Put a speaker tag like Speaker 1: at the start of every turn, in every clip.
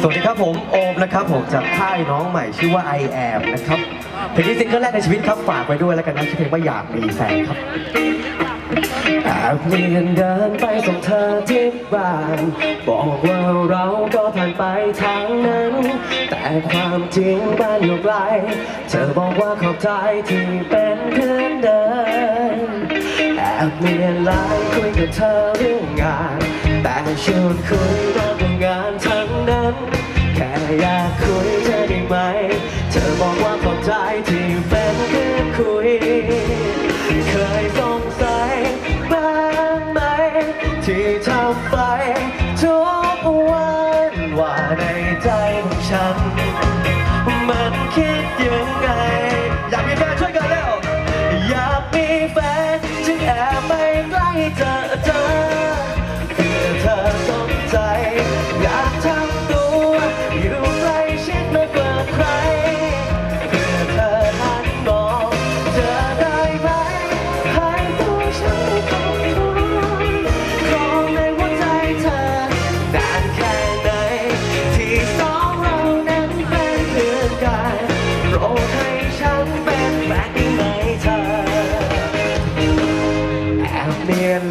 Speaker 1: สวัสดีครับผมโอมนะครับผมจากค่ายน้องใหม่ชื่อว่า I am นะครับเพลงนี้ซิงเกิลแรกในชีวิตครับฝากไว้ด้วยแล้วกันนะชื่อเพลงว่าอยากมีแฟนครับแอบเลียนเดินไปส่งเธอที่บ้าน บอกว่าเราก็ผ่านไปทางนั้น แต่ความจริงบ้านอยู่ไกล เธอบอกว่าขอบใจที่เป็นเพื่อนเดินแอบเลียนไลน์คุยกับเธอเรื่องงาน แต่ชวนคุยเรื่องงานทั้งนั้น แค่อยากคุยเธอได้ไหม เธอบอกว่าขอบใจที่เป็นเพื่อนคุย เคยสงสัยบ้างไหม ที่ทำไปทุกวันว่าในใจของฉัน มันคิดยังไง อยากมีแฟนช่วยกันเร็วอยากมีแฟนจึงแอบไม่ใกล้เธอ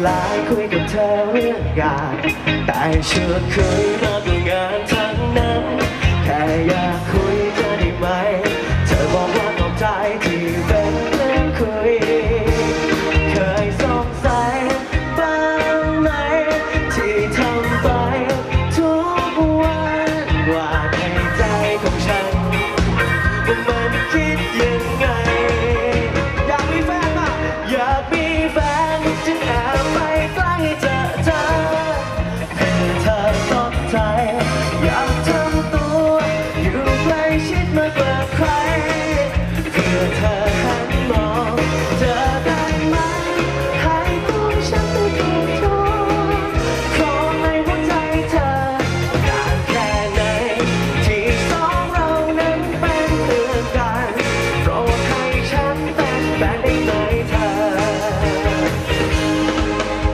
Speaker 1: ไลน์คุยกับเธอเรื่องงานแต่ชวนคุย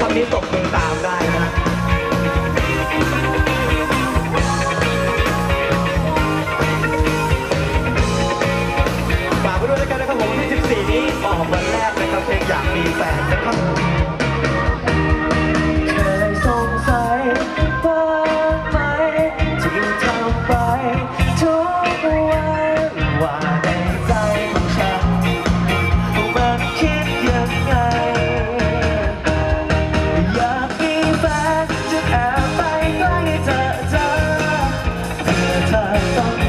Speaker 1: bonito. 别太当